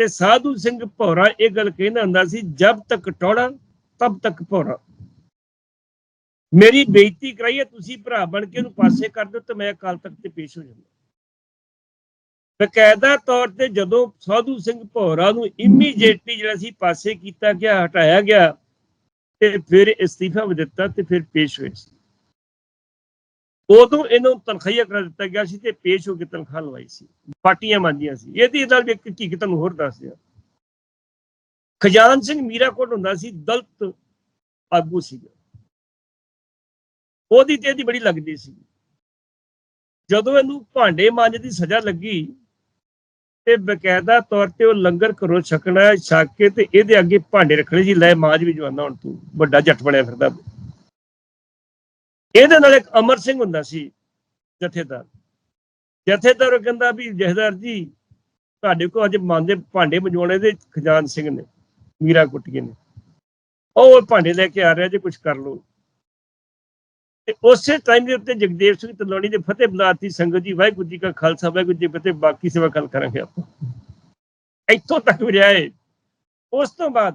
ਤੇ ਸਾਧੂ ਸਿੰਘ ਭੌਰਾ ਇਹ ਗੱਲ ਕਹਿੰਦਾ ਹੁੰਦਾ ਸੀ, ਜਬ ਤੱਕ ਟੋੜਾ, ਤਬ ਤੱਕ ਭੌਰਾ। ਮੇਰੀ ਬੇਇੱਜ਼ਤੀ ਕਰਾਈ ਹੈ, ਤੁਸੀਂ ਭਰਾ ਬਣ ਕੇ ਉਹਨੂੰ ਪਾਸੇ ਕਰ ਦਿਓ ਤੇ ਮੈਂ ਅਕਾਲ ਤਖਤ ਤੇ ਪੇਸ਼ ਹੋ ਜਾਂਦਾ। ਬਕਾਇਦਾ ਤੌਰ ਤੇ ਜਦੋਂ ਸਾਧੂ ਸਿੰਘ ਭੌਰਾ ਨੂੰ ਇਮੀਡੀਏਟਲੀ ਜਿਹੜਾ ਸੀ ਪਾਸੇ ਕੀਤਾ ਗਿਆ, ਹਟਾਇਆ ਗਿਆ ਤੇ ਫਿਰ ਇਸਤੀਫਾ ਵੀ ਦਿੱਤਾ ਤੇ ਫਿਰ ਪੇਸ਼ ਹੋਏ ਸੀ। ਉਦੋਂ ਇਹਨੂੰ ਤਨਖਾਹੀਆ ਕਰਾ ਦਿੱਤਾ ਗਿਆ ਸੀ ਤੇ ਪੇਸ਼ ਹੋ ਕੇ ਤਨਖਾਹ ਲਵਾਈ ਸੀ। ਪਾਰਟੀਆਂ ਮੰਨਦੀਆਂ ਸੀ। ਇਹਦੀ ਨਾਲ ਵੀ ਇੱਕ ਹਕੀਕਤ ਤੁਹਾਨੂੰ ਹੋਰ ਦੱਸ ਦਿਆਂ। ਖਜਾਨ ਸਿੰਘ ਮੀਰਾਕੋਟ ਹੁੰਦਾ ਸੀ, ਦਲਤ ਆਗੂ ਸੀਗਾ। ਉਹਦੀ ਤੇ ਇਹਦੀ ਬੜੀ ਲੱਗਦੀ ਸੀ। ਜਦੋਂ ਇਹਨੂੰ ਭਾਂਡੇ ਮਾਂਜ ਦੀ ਸਜ਼ਾ ਲੱਗੀ, ਤੇ ਬਕਾਇਦਾ ਤੌਰ ਤੇ ਉਹ ਲੰਗਰ ਘਰੋਂ ਛਕਣਾ, ਛਕ ਕੇ ਤੇ ਇਹਦੇ ਅੱਗੇ ਭਾਂਡੇ ਰੱਖਣੇ ਸੀ, ਲੈ ਮਾਂਜ ਵੀ ਜਵਾਨਾ ਹੁਣ ਤੂੰ, ਵੱਡਾ ਜੱਟ ਬਣਿਆ ਫਿਰਦਾ। ਇਹਦੇ ਨਾਲ ਇੱਕ ਅਮਰ ਸਿੰਘ ਹੁੰਦਾ ਸੀ, ਜਥੇਦਾਰ। ਜਥੇਦਾਰ ਉਹ ਕਹਿੰਦਾ ਵੀ, ਜਥੇਦਾਰ ਜੀ, ਤੁਹਾਡੇ ਕੋਲ ਅੱਜ ਮੰਨਦੇ ਭਾਂਡੇ ਮਜਵਾਉਣੇ ਦੇ ਖਜ਼ਾਨ ਸਿੰਘ ਨੇ, ਮੀਰਾ ਕੁੱਟੀਏ ਨੇ। ਉਹ ਭਾਂਡੇ ਲੈ ਕੇ ਆ ਰਿਹਾ ਜੇ ਕੁਝ ਕਰ ਲੋ ਤੇ ਉਸੇ ਟਾਈਮ ਦੇ ਉੱਤੇ ਜਗਦੇਵ ਸਿੰਘ ਤਲੋਣੀ ਦੇ ਫਤਿਹ ਬੁਲਾਤੀ ਸੰਗਤ ਜੀ, ਵਾਹਿਗੁਰੂ ਜੀ ਕਾ ਖਾਲਸਾ, ਵਾਹਿਗੁਰੂ ਜੀ ਫਤਿਹ, ਬਾਕੀ ਸੇਵਾ ਗੱਲ ਕਰਾਂਗੇ ਆਪਾਂ। ਇੱਥੋਂ ਤੱਕ ਵੀ ਉਸ ਤੋਂ ਬਾਅਦ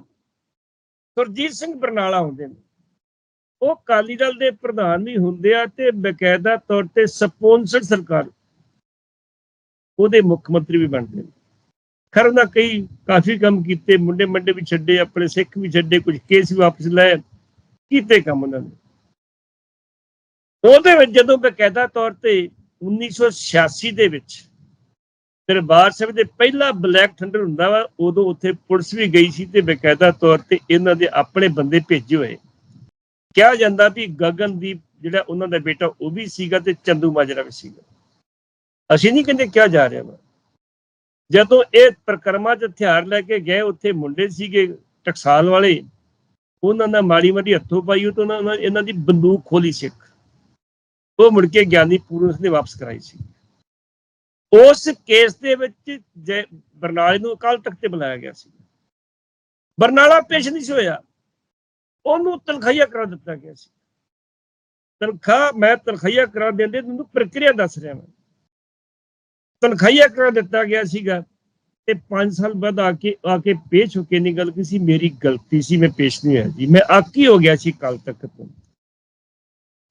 ਸੁਰਜੀਤ ਸਿੰਘ ਬਰਨਾਲਾ ਹੁੰਦੇ ਨੇ। ਉਹ ਅਕਾਲੀ ਦਲ ਦੇ ਪ੍ਰਧਾਨ ਵੀ ਹੁੰਦੇ ਆ ਤੇ ਬਕਾਇਦਾ ਤੌਰ ਤੇ ਸਪਾਂਸਰ ਸਰਕਾਰ ਉਹਦੇ ਮੁੱਖ ਮੰਤਰੀ ਵੀ ਬਣਦੇ ਨੇ। ਖਰ, ਉਹਨਾਂ ਕਈ ਕਾਫੀ ਕੰਮ ਕੀਤੇ ਮੁੰਡੇ ਮੰਡੇ ਵੀ ਛੱਡੇ, ਆਪਣੇ ਸਿੱਖ ਵੀ ਛੱਡੇ, ਕੁਝ ਕੇਸ ਵੀ ਵਾਪਸ ਲਏ, ਕੀਤੇ ਕੰਮ ਉਹਨਾਂ ਨੇ। ਉਹਦੇ ਵਿੱਚ ਜਦੋਂ ਬਕਾਇਦਾ ਤੌਰ ਤੇ 1986 ਦੇ ਵਿੱਚ ਦਰਬਾਰ ਸਾਹਿਬ ਦੇ ਪਹਿਲਾ ਬਲੈਕ ਥੰਡਰ ਹੁੰਦਾ ਵਾ, ਉਦੋਂ ਉੱਥੇ ਪੁਲਿਸ ਵੀ ਗਈ ਸੀ ਤੇ ਬਕਾਇਦਾ ਤੌਰ ਤੇ ਇਹਨਾਂ ਦੇ ਆਪਣੇ ਬੰਦੇ ਭੇਜੇ ਹੋਏ। ਕਿਹਾ ਜਾਂਦਾ ਵੀ ਗਗਨਦੀਪ ਜਿਹੜਾ ਉਹਨਾਂ ਦਾ ਬੇਟਾ ਉਹ ਵੀ ਸੀਗਾ ਤੇ ਚੰਦੂ ਮਾਜਰਾ ਵੀ ਸੀਗਾ। ਅਸੀਂ ਨਹੀਂ ਕਹਿੰਦੇ ਕਿਹਾ ਜਾ ਰਿਹਾ ਵਾ। ਜਦੋਂ ਇਹ ਪ੍ਰਕਰਮਾ ਚ ਹਥਿਆਰ ਲੈ ਕੇ ਗਏ, ਉੱਥੇ ਮੁੰਡੇ ਸੀਗੇ ਟਕਸਾਲ ਵਾਲੇ। ਉਹਨਾਂ ਦਾ ਮਾੜੀ ਮਾੜੀ ਹੱਥੋਂ ਪਾਈ ਉਹ ਤੋਂ ਉਹਨਾਂ ਉਹਨਾਂ- ਇਹਨਾਂ ਦੀ ਬੰਦੂਕ ਖੋਲੀ ਸਿੱਖ। ਉਹ ਮੁੜ ਕੇ ਗਿਆਨੀ ਪੂਰਨ ਨੇ ਵਾਪਸ ਕਰਾਈ ਸੀ। ਉਸ ਕੇਸ ਦੇ ਵਿੱਚ ਜੈ- ਬਰਨਾਲੇ ਨੂੰ ਅਕਾਲ ਤਖਤ ਤੇ ਬੁਲਾਇਆ ਗਿਆ ਸੀ। ਬਰਨਾਲਾ ਪੇਸ਼ ਨਹੀਂ ਸੀ ਹੋਇਆ। ਉਹਨੂੰ ਤਨਖਾਹੀਆ ਕਰਾ ਦਿੱਤਾ ਗਿਆ ਸੀ। ਤਨਖਾਹ ਮੈਂ ਤਨਖਾਹੀਆ ਕਰਾ ਦਿੰਦੇ ਤੁਹਾਨੂੰ ਪ੍ਰਕਿਰਿਆ ਦੱਸ ਰਿਹਾ ਮੈਂ। ਤਨਖਾਹੀਆ ਕਰਾ ਦਿੱਤਾ ਗਿਆ ਸੀਗਾ ਤੇ 5 ਸਾਲ ਬਾਅਦ ਆ ਕੇ ਆ ਕੇ ਪੇਸ਼ ਹੋ ਕੇ ਨਹੀਂ ਗੱਲ ਕੀਤੀ ਮੇਰੀ ਗਲਤੀ ਸੀ, ਮੈਂ ਪੇਸ਼ ਨਹੀਂ ਹੋਇਆ ਜੀ। ਮੈਂ ਆਕੀ ਹੋ ਗਿਆ ਸੀ ਕੱਲ ਤੱਕ ਤੋਂ।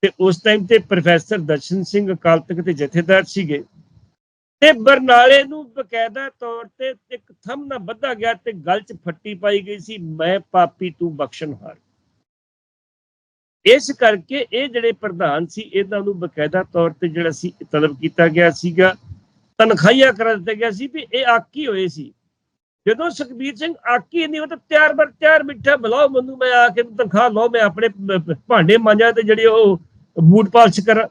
ਤੇ ਉਸ ਟਾਈਮ ਤੇ ਪ੍ਰੋਫੈਸਰ ਦਰਸ਼ਨ ਸਿੰਘ ਅਕਾਲ ਤਖਤ ਦੇ ਜਥੇਦਾਰ ਸੀਗੇ ਤੇ ਬਰਨਾਲੇ ਨੂੰ ਬਕਾਇਦਾ ਤੌਰ ਤੇ ਇੱਕ ਥੰਮ ਨਾ ਬੱਧਾ ਗਿਆ ਤੇ ਗਲ 'ਚ ਫੱਟੀ ਪਾਈ ਗਈ ਸੀ, ਮੈਂ ਪਾਪੀ ਤੂੰ ਬਖਸ਼ਣਹਾਰ ਇਸ ਕਰਕੇ ਇਹ ਜਿਹੜੇ ਪ੍ਰਧਾਨ ਸੀ, ਇਹਨਾਂ ਨੂੰ ਬਕਾਇਦਾ ਤੌਰ ਤੇ ਜਿਹੜਾ ਸੀ, ਤਲਬ ਕੀਤਾ ਗਿਆ ਸੀਗਾ, ਤਨਖਾਹੀਆ ਕਰ ਦਿੱਤਾ ਗਿਆ ਸੀ ਵੀ ਇਹ ਆਕੀ ਹੋਏ ਸੀ। ਜਦੋਂ ਸੁਖਬੀਰ ਸਿੰਘ ਆਕੀ ਨਹੀਂ ਉਹ ਤਾਂ ਤਿਆਰ ਬਰ ਤਿਆਰ ਮਿੱਠਾ, ਬੁਲਾਓ ਮੈਨੂੰ, ਮੈਂ ਆ ਕੇ ਤਨਖਾਹ ਲਓ, ਮੈਂ ਆਪਣੇ ਭਾਂਡੇ ਮਾਂਜਾਂ ਤੇ ਜਿਹੜੇ ਉਹ ਬੂਟ ਪਾਲਿਸ਼ ਕਰਾਂ।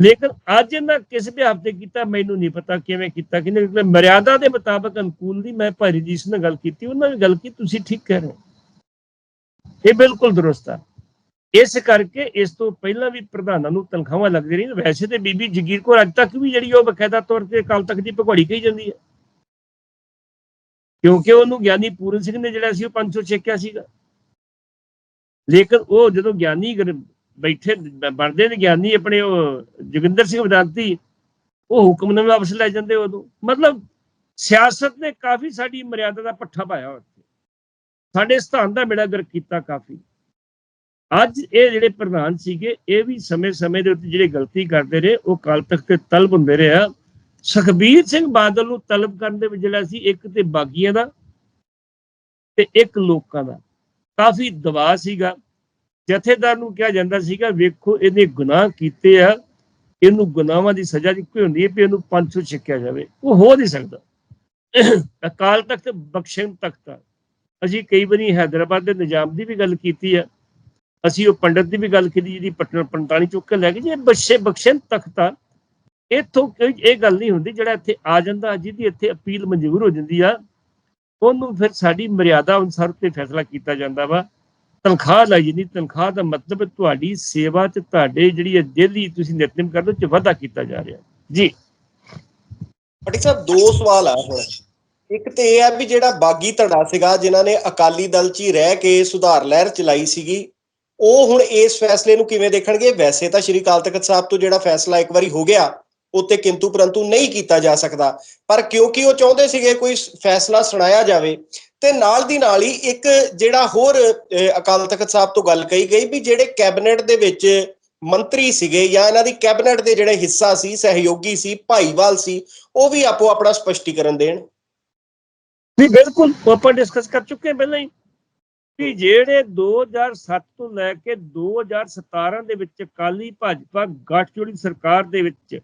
ਲੇਕਿਨ ਅੱਜ ਇਹਨਾਂ ਕਿਸ ਵਿਹਾਰ ਤੇ ਕੀਤਾ, ਮੈਨੂੰ ਨਹੀਂ ਪਤਾ ਕਿਵੇਂ ਕੀਤਾ, ਕਿਨੇ ਮਰਿਆਦਾ ਦੇ ਮੁਤਾਬਕ ਅਨੁਕੂਲ ਨਹੀਂ ਮੈਂ ਭਾਰੀ ਜੀ ਨਾਲ ਗੱਲ ਕੀਤੀ, ਉਹਨਾਂ ਨੇ ਗੱਲ ਕੀਤੀ, ਤੁਸੀਂ ਠੀਕ ਕਹਿ ਰਹੇ ਹੋ। ਇਹ ਬਿਲਕੁਲ ਦਰੁਸਤ ਆ। ਇਸ ਕਰਕੇ ਇਸ ਤੋਂ ਪਹਿਲਾਂ ਵੀ ਪ੍ਰਧਾਨਾਂ ਨੂੰ ਤਨਖਾਹਾਂ ਲੱਗਦੀ ਰਹੀਆਂ, ਵੈਸੇ ਤੇ ਬੀਬੀ ਜਗੀਰ ਕੌਰ ਅੱਜ ਤੱਕ ਵੀ ਜਿਹੜੀ ਉਹ ਬਕਾਇਦਾ ਤੌਰ ਤੇ ਅਕਾਲ ਤੱਕ ਦੀ ਭਗੌੜੀ ਕਹੀ ਜਾਂਦੀ ਹੈ। ਕਿਉਂਕਿ ਉਹਨੂੰ ਗਿਆਨੀ ਪੂਰਨ ਸਿੰਘ ਨੇ ਜਿਹੜਾ ਸੀ ਉਹ 500 ਛੇਕਿਆ ਸੀਗਾ। ਲੇਕਿਨ ਉਹ ਜਦੋਂ ਗਿਆਨੀ ਬੈਠੇ ਬਣਦੇ ਨੇ ਗਿਆਨੀ ਆਪਣੇ ਉਹ ਜੋਗਿੰਦਰ ਸਿੰਘ ਵਿਦਾਂਤੀ ਉਹ ਹੁਕਮਨਾਮੇ ਵਾਪਸ ਲੈ ਜਾਂਦੇ ਉਦੋਂ। ਮਤਲਬ ਸਿਆਸਤ ਨੇ ਕਾਫੀ ਸਾਡੀ ਮਰਿਆਦਾ ਦਾ ਪੱਠਾ ਪਾਇਆ ਉੱਥੇ। ਸਾਡੇ ਸਥਾਨ ਦਾ ਮੇੜਾਗਰ ਕੀਤਾ ਕਾਫੀ। ਅੱਜ ਇਹ ਜਿਹੜੇ ਪ੍ਰਧਾਨ ਸੀਗੇ, ਇਹ ਵੀ ਸਮੇਂ-ਸਮੇਂ ਦੇ ਉੱਤੇ ਜਿਹੜੇ ਗਲਤੀ ਕਰਦੇ ਰਹੇ, ਉਹ ਕਾਲ ਤੱਕ ਤੇ ਤਲਬ ਹੁੰਦੇ ਰਹੇ ਆ। ਸੁਖਬੀਰ ਸਿੰਘ ਬਾਦਲ ਨੂੰ ਤਲਬ ਕਰਨ ਦੇ ਵਿੱਚ ਜਿਹੜਾ ਸੀ, ਇੱਕ ਤੇ ਬਾਗੀਆਂ ਦਾ ਤੇ ਇੱਕ ਲੋਕਾਂ ਦਾ। ਕਾਫੀ ਦਬਾਅ ਸੀਗਾ। ਜਥੇਦਾਰ ਨੂੰ ਕਿਹਾ ਜਾਂਦਾ ਸੀਗਾ, ਵੇਖੋ, ਇਹਨੇ ਗੁਨਾਹ ਕੀਤੇ ਆ। ਇਹਨੂੰ ਗੁਨਾਹਾਂ ਦੀ ਸਜ਼ਾ ਦੀ ਕੋਈ ਹੁੰਦੀ ਹੈ ਵੀ ਇਹਨੂੰ 500 ਛਿੱਕਿਆ ਜਾਵੇ। ਉਹ ਹੋ ਨਹੀਂ ਸਕਦਾ। ਅਕਾਲ ਤਖਤ ਬਖਸ਼ਣ ਤਖਤ ਅਸੀਂ ਕਈ ਵਾਰੀ ਹੈਦਰਾਬਾਦ ਦੇ ਨਿਜ਼ਾਮ ਦੀ ਵੀ ਗੱਲ ਕੀਤੀ ਆ। ਅਸੀਂ ਉਹ ਪੰਡਤ ਦੀ ਵੀ ਗੱਲ ਕੀਤੀ ਜਿਹਦੀ ਪਟਨ ਪੰਤਾਲੀ ਚੁੱਕ ਕੇ ਲੈ ਗਏ, ਜੇ ਬਖਸ਼ੇ ਬਖਸ਼ਣ ਤਖਤਾ ਇੱਥੋਂ ਕੋਈ ਇਹ ਗੱਲ ਨਹੀਂ ਹੁੰਦੀ, ਜਿਹੜਾ ਇੱਥੇ ਆ ਜਾਂਦਾ, ਜਿਹਦੀ ਇੱਥੇ ਅਪੀਲ ਮਨਜ਼ੂਰ ਹੋ ਜਾਂਦੀ ਆ, ਉਹਨੂੰ ਫਿਰ ਸਾਡੀ ਮਰਿਆਦਾ ਅਨੁਸਾਰ ਤੇ ਫੈਸਲਾ ਕੀਤਾ ਜਾਂਦਾ ਵਾ। ਤਨਖਾਹ ਲਈ ਜਾਂਦੀ, ਤਨਖਾਹ ਦਾ ਮਤਲਬ ਤੁਹਾਡੀ ਸੇਵਾ ਤੇ ਤੁਹਾਡੇ ਜਿਹੜੀ ਡੇਲੀ ਤੁਸੀਂ ਨਿਤਨੇਮ ਕਰਦੇ ਹੋ, ਚ ਵਾਧਾ ਕੀਤਾ ਜਾ ਰਿਹਾ। ਜੀ। ਪਟਿਕ ਸਾਹਿਬ, ਦੋ ਸਵਾਲ ਆ ਹੁਣ। ਇੱਕ ਤੇ ਇਹ ਹੈ ਵੀ ਜਿਹੜਾ ਬਾਗੀ ਧੜਾ ਸੀਗਾ, ਜਿਨ੍ਹਾਂ ਨੇ ਅਕਾਲੀ ਦਲ 'ਚ ਹੀ ਰਹਿ ਕੇ ਸੁਧਾਰ ਲਹਿਰ ਚਲਾਈ ਸੀਗੀ ਉਹ ਹੁਣ ਇਸ ਫੈਸਲੇ ਨੂੰ ਕਿਵੇਂ ਦੇਖਣਗੇ? ਵੈਸੇ ਤਾਂ ਸ਼੍ਰੀ ਅਕਾਲ ਤਖਤ ਸਾਹਿਬ ਤੋਂ ਜਿਹੜਾ ਫੈਸਲਾ ਇੱਕ ਵਾਰੀ ਹੋ ਗਿਆ ਉੱਤੇ ਕਿੰਤੂ ਪਰੰਤੂ ਨਹੀਂ ਕੀਤਾ ਜਾ ਸਕਦਾ। ਪਰ ਕਿਉਂਕਿ ਉਹ ਚਾਹੁੰਦੇ ਸੀਗੇ ਕੋਈ ਫੈਸਲਾ ਸੁਣਾਇਆ ਜਾਵੇ, ਤੇ ਨਾਲ ਦੀ ਨਾਲ ਹੀ ਇੱਕ ਜਿਹੜਾ ਹੋਰ ਅਕਾਲ ਤਖਤ ਸਾਹਿਬ ਤੋਂ ਗੱਲ ਕਹੀ ਗਈ ਵੀ ਜਿਹੜੇ ਕੈਬਨਿਟ ਦੇ ਵਿੱਚ ਮੰਤਰੀ ਸੀਗੇ ਜਾਂ ਇਹਨਾਂ ਦੀ ਕੈਬਨਿਟ ਦੇ ਜਿਹੜੇ ਹਿੱਸਾ ਸੀ, ਸਹਿਯੋਗੀ ਸੀ, ਭਾਈਵਾਲ ਸੀ, ਉਹ ਵੀ ਆਪੋ ਆਪਣਾ ਸਪਸ਼ਟੀਕਰਨ ਦੇਣ। ਨਹੀਂ, ਬਿਲਕੁਲ ਆਪਾਂ ਡਿਸਕਸ ਕਰ ਚੁੱਕੇ ਹਾਂ ਪਹਿਲਾਂ ਹੀ। ਕਿ ਜਿਹੜੇ 2007 ਤੋਂ ਲੈ ਕੇ 2017 ਦੇ ਵਿੱਚ ਅਕਾਲੀ ਭਾਜਪਾ ਗੱਠਜੋੜੀ ਸਰਕਾਰ ਦੇ ਵਿੱਚ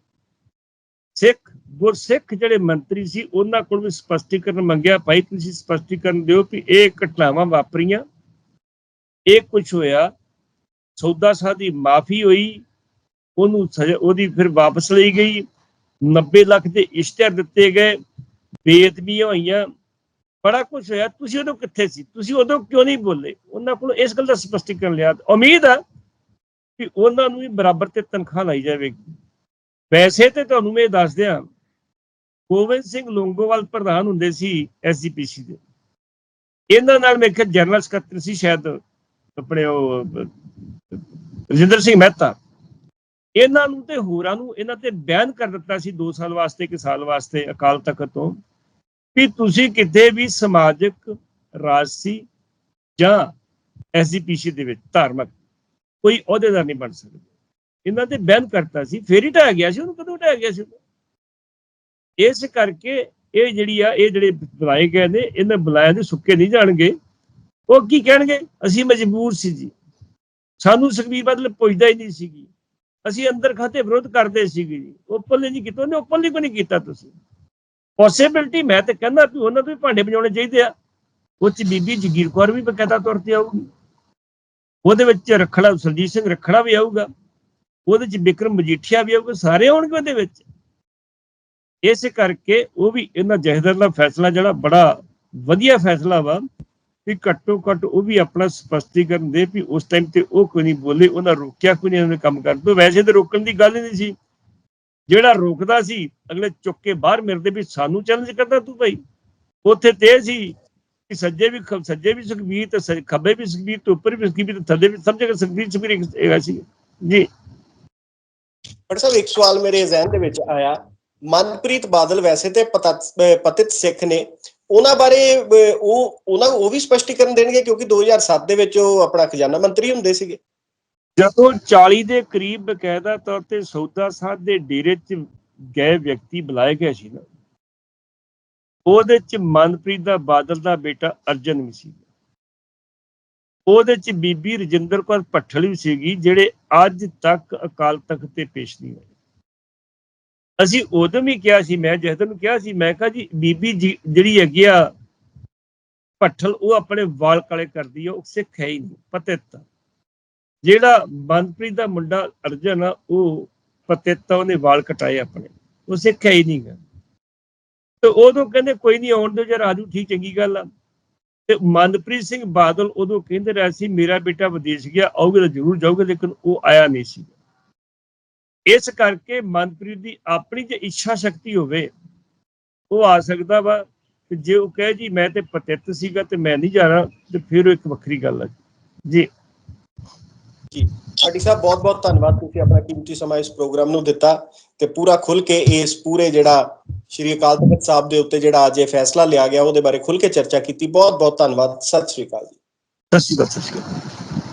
ਸਿੱਖ, ਗੁਰਸਿੱਖ ਜਿਹੜੇ ਮੰਤਰੀ ਸੀ, ਉਹਨਾਂ ਕੋਲ ਵੀ ਸਪਸ਼ਟੀਕਰਨ ਮੰਗਿਆ। ਭਾਈ, ਤੁਸੀਂ ਸਪਸ਼ਟੀਕਰਨ ਦਿਓ ਕਿ ਇਹ ਘਟਨਾਵਾਂ ਵਾਪਰੀਆਂ। ਇਹ ਕੁਝ ਹੋਇਆ। ਸੌਦਾ ਸਾਹ ਦੀ ਮਾਫੀ ਹੋਈ। ਉਹਨੂੰ ਸਜ਼ਾ, ਉਹਦੀ ਫਿਰ ਵਾਪਸ ਲਈ ਗਈ। 90 ਲੱਖ ਦੇ ਇਸ਼ਤਿਹਾਰ ਦਿੱਤੇ ਗਏ। ਬੇਅਦਬੀਆਂ ਹੋਈਆਂ। ਬੜਾ ਕੁਝ ਹੋਇਆ। ਤੁਸੀਂ ਉਦੋਂ ਕਿੱਥੇ ਸੀ? ਤੁਸੀਂ ਉਦੋਂ ਕਿਉਂ ਨਹੀਂ ਬੋਲੇ? ਉਹਨਾਂ ਕੋਲ ਇਸ ਗੱਲ ਦਾ ਸਪਸ਼ਟੀਕਰਨ ਲਿਆ। ਉਮੀਦ ਆ ਕਿ ਉਹਨਾਂ ਨੂੰ ਵੀ ਬਰਾਬਰ ਤੇ ਤਨਖਾਹ ਲਾਈ ਜਾਵੇਗੀ। ਵੈਸੇ ਤੇ ਤੁਹਾਨੂੰ ਮੈਂ ਦੱਸ ਦਿਆਂ, ਗੋਬਿੰਦ ਸਿੰਘ ਲੋਂਗੋਵਾਲ ਪ੍ਰਧਾਨ ਹੁੰਦੇ ਸੀ ਐਸਜੀਪੀਸੀ ਦੇ। ਇਹਨਾਂ ਨਾਲ ਮੇਰੇ ਖਿਆਲ ਜਨਰਲ ਸਕੱਤਰ ਸੀ, ਸ਼ਾਇਦ ਆਪਣੇ ਉਹ, ਰਜਿੰਦਰ ਸਿੰਘ ਮਹਿਤਾ। ਇਹਨਾਂ ਨੂੰ ਤੇ ਹੋਰਾਂ ਨੂੰ ਇਹਨਾਂ ਤੇ ਬੈਨ ਕਰ ਦਿੱਤਾ ਸੀ 2 ਸਾਲ ਵਾਸਤੇ, ਇੱਕ ਸਾਲ ਵਾਸਤੇ, ਅਕਾਲ ਤਖਤ ਤੋਂ। ਵੀ ਤੁਸੀਂ ਕਿਤੇ ਵੀ ਸਮਾਜਿਕ, ਰਾਜਸੀ ਜਾਂ ਐਸਜੀਪੀਸੀ ਦੇ ਵਿੱਚ ਧਾਰਮਿਕ ਕੋਈ ਅਹੁਦੇਦਾਰ ਨਹੀਂ ਬਣ ਸਕਦਾ। ਇਹਨਾਂ ਤੇ ਬੈਨ ਕਰਤਾ ਸੀ, ਫੇਰ ਹੀ ਢਾਇਆ ਗਿਆ ਸੀ, ਉਹਨੂੰ ਕਦੋਂ ਢਾਇਆ ਗਿਆ ਸੀ ਇਸ ਕਰਕੇ ਇਹ ਜਿਹੜੀ ਆ, ਇਹ ਜਿਹੜੇ ਬੁਲਾਏ ਗਏ ਨੇ, ਇਹਨਾਂ ਬੁਲਾਇਆ ਦੇ ਸੁੱਕੇ ਨਹੀਂ ਜਾਣਗੇ। ਉਹ ਕੀ ਕਹਿਣਗੇ? ਅਸੀਂ ਮਜਬੂਰ ਸੀ ਜੀ। ਸਾਨੂੰ ਸੁਖਬੀਰ ਬਾਦਲ ਪੁੱਛਦਾ ਹੀ ਨਹੀਂ ਸੀਗੀ ਅਸੀਂ ਅੰਦਰ ਖਾਤੇ ਵਿਰੋਧ ਕਰਦੇ ਸੀਗੇ ਜੀ। ਓਪਨਲੀ ਨਹੀਂ ਕੀਤਾ, ਉਹਨੇ ਓਪਨਲੀ ਕੋ ਨਹੀਂ ਕੀਤਾ ਤੁਸੀਂ। ਪੋਸਿਬਿਲਟੀ ਮੈਂ ਤੇ ਕਹਿੰਦਾ ਵੀ ਉਹਨਾਂ ਤੋਂ ਵੀ ਭਾਂਡੇ ਵਜਾਉਣੇ ਚਾਹੀਦੇ ਆ। ਉਹ ਚ ਬੀਬੀ ਜਗੀਰ ਕੌਰ ਵੀ ਬਕਾਇਦਾ ਤੌਰ ਤੇ ਆਊਗੀ। ਉਹਦੇ ਵਿੱਚ ਰਖੜਾ, ਸਰਜੀਤ ਸਿੰਘ ਰਖੜਾ ਵੀ ਆਊਗਾ। ਉਹਦੇ ਚ ਬਿਕਰਮ ਮਜੀਠੀਆ ਵੀ ਆਊਗਾ, ਸਾਰੇ ਆਉਣਗੇ ਉਹਦੇ ਵਿੱਚ। ਇਸ ਕਰਕੇ ਉਹ ਵੀ ਇਹਨਾਂ ਜਹਦਰ ਦਾ ਫੈਸਲਾ ਜਿਹੜਾ ਬੜਾ ਵਧੀਆ ਫੈਸਲਾ ਵਾ, ਵੀ ਘੱਟੋ ਘੱਟ ਉਹ ਵੀ ਆਪਣਾ ਸਪਸ਼ਟੀਕਰਨ ਦੇ ਵੀ ਉਸ ਟਾਈਮ ਤੇ ਉਹ ਕੋਈ ਨਹੀਂ ਬੋਲੇ, ਉਹਨਾਂ ਰੋਕਿਆ ਕੋਈ ਨਹੀਂ, ਉਹਨੇ ਕੰਮ ਕਰਨ ਤੋਂ ਵੈਸੇ ਤਾਂ ਰੋਕਣ ਦੀ ਗੱਲ ਹੀ ਨਹੀਂ ਸੀ। ਜਿਹੜਾ ਰੋਕਦਾ ਸੀ ਅਗਲੇ ਚੁੱਕ ਕੇ ਬਾਹਰ ਮਿਲਦੇ ਵੀ ਸਾਨੂੰ ਚੈਲੰਜ ਕਰਦਾ ਤੂੰ ਭਾਈ। ਉੱਥੇ ਤੇ ਸੀ ਕਿ ਸੱਜੇ ਵੀ ਸੱਜੇ ਵੀ ਸੁਖਬੀਰ ਤੇ ਖੱਬੇ ਵੀ ਸੁਖਬੀਰ ਤੇ ਉੱਪਰ ਵੀ ਸੁਖਬੀਰ ਤੇ ਥੱਲੇ ਵੀ ਸਭ ਜਗ੍ਹਾ ਸੁਖਬੀਰ ਸੁਖਬੀਰ ਹੈਗਾ ਸੀ। ਜੀ। ਪਰ ਸਾਹਿਬ ਇੱਕ ਸਵਾਲ ਮੇਰੇ ਜ਼ਿਹਨ ਦੇ ਵਿੱਚ ਆਇਆ। ਮਨਪ੍ਰੀਤ ਬਾਦਲ ਵੈਸੇ ਤੇ ਪਤਾ- ਪਤਿਤ ਸਿੱਖ ਨੇ। ਉਹਨਾਂ ਬਾਰੇ ਅਹ, ਉਹ ਉਹਨਾਂ ਉਹ ਵੀ ਸਪਸ਼ਟੀਕਰਨ ਦੇਣਗੇ ਕਿਉਂਕਿ 2007 ਦੇ ਵਿੱਚ ਉਹ ਆਪਣਾ ਖਜ਼ਾਨਾ ਮੰਤਰੀ ਹੁੰਦੇ ਸੀਗੇ। ਜਦੋਂ 40 ਦੇ ਕਰੀਬ ਬਕਾਇਦਾ ਤੌਰ ਤੇ ਸੌਦਾ ਸਾਧ ਦੇ ਡੇਰੇ 'ਚ ਗਏ ਵਿਅਕਤੀ ਬੁਲਾਏ ਗਏ ਸੀ ਨਾ, ਉਹਦੇ 'ਚ ਮਨਪ੍ਰੀਤ ਦਾ ਬਾਦਲ ਦਾ ਬੇਟਾ ਅਰਜਨ ਵੀ ਸੀ। ਉਹਦੇ 'ਚ ਬੀਬੀ ਰਜਿੰਦਰ ਕੌਰ ਪੱਠਲ ਵੀ ਸੀਗੀ, ਜਿਹੜੇ ਅੱਜ ਤੱਕ ਅਕਾਲ ਤਖਤ ਤੇ ਪੇਸ਼ ਨਹੀਂ ਹੋਏ। ਅਸੀਂ ਉਦੋਂ ਵੀ ਕਿਹਾ ਸੀ, ਮੈਂ ਜਹਦਰ ਨੂੰ ਕਿਹਾ ਸੀ, ਮੈਂ ਕਿਹਾ ਜੀ, ਬੀਬੀ ਜੀ ਜਿਹੜੀ ਹੈਗੀ ਆ ਪੱਠਲ ਉਹ ਆਪਣੇ ਵਾਲ ਕਾਲੇ ਕਰਦੀ ਆ, ਉਹ ਸਿੱਖ ਹੈ ਹੀ ਨਹੀਂ, ਪਤਿਤ ਜਿਹੜਾ ਮਨਪ੍ਰੀਤ ਦਾ ਮੁੰਡਾ ਅਰਜਨ ਆ, ਉਹ ਪਤਿੱਤਾ ਉਹਨੇ ਵਾਲ ਕਟਾਏ ਆਪਣੇ। ਉਹ ਸਿੱਖਿਆ ਹੀ ਨਹੀਂ ਗਾ। ਤੇ ਉਦੋਂ ਕਹਿੰਦੇ, ਕੋਈ ਨਹੀਂ, ਆਉਣ ਦਿਓ ਜੇ ਰਾਜੂ, ਠੀਕ, ਚੰਗੀ ਗੱਲ ਆ। ਤੇ ਮਨਪ੍ਰੀਤ ਸਿੰਘ ਬਾਦਲ ਉਦੋਂ ਕਹਿੰਦੇ ਰਿਹਾ ਸੀ, ਮੇਰਾ ਬੇਟਾ ਵਿਦੇਸ਼ ਗਿਆ, ਆਊਗਾ ਤਾਂ ਜ਼ਰੂਰ ਜਾਊਗਾ, ਲੇਕਿਨ ਉਹ ਆਇਆ ਨਹੀਂ ਸੀ। ਇਸ ਕਰਕੇ ਮਨਪ੍ਰੀਤ ਦੀ ਆਪਣੀ ਜੇ ਇੱਛਾ ਸ਼ਕਤੀ ਹੋਵੇ, ਉਹ ਆ ਸਕਦਾ ਵਾ ਜੇ ਉਹ ਕਹੇ, ਜੀ, ਮੈਂ ਤੇ ਪਤਿਤ ਸੀਗਾ ਤੇ ਮੈਂ ਨਹੀਂ ਜਾਣਾ, ਤੇ ਫਿਰ ਉਹ ਇੱਕ ਵੱਖਰੀ ਗੱਲ ਆ। ਜੀ। ਜੀ। ਸਾਡੀ ਸਾਹਿਬ ਬਹੁਤ ਬਹੁਤ ਧੰਨਵਾਦ। ਤੁਸੀਂ ਆਪਣਾ ਕੀਮਤੀ ਸਮਾਂ ਇਸ ਪ੍ਰੋਗਰਾਮ ਨੂੰ ਦਿੱਤਾ ਤੇ ਪੂਰਾ ਖੁੱਲ ਕੇ ਇਸ ਪੂਰੇ ਜਿਹੜਾ ਸ਼੍ਰੀ ਅਕਾਲ ਤਖਤ ਸਾਹਿਬ ਦੇ ਉੱਤੇ ਜਿਹੜਾ ਅੱਜ ਇਹ ਫੈਸਲਾ ਲਿਆ ਗਿਆ ਉਹਦੇ ਬਾਰੇ ਖੁੱਲ ਕੇ ਚਰਚਾ ਕੀਤੀ। ਬਹੁਤ ਬਹੁਤ ਧੰਨਵਾਦ। ਸਤਿ ਸ਼੍ਰੀ ਅਕਾਲ ਜੀ। ਸਤਿ ਸ਼੍ਰੀ ਅਕਾਲ ਸਤਿ ਸ਼੍ਰੀ ਅਕਾਲ।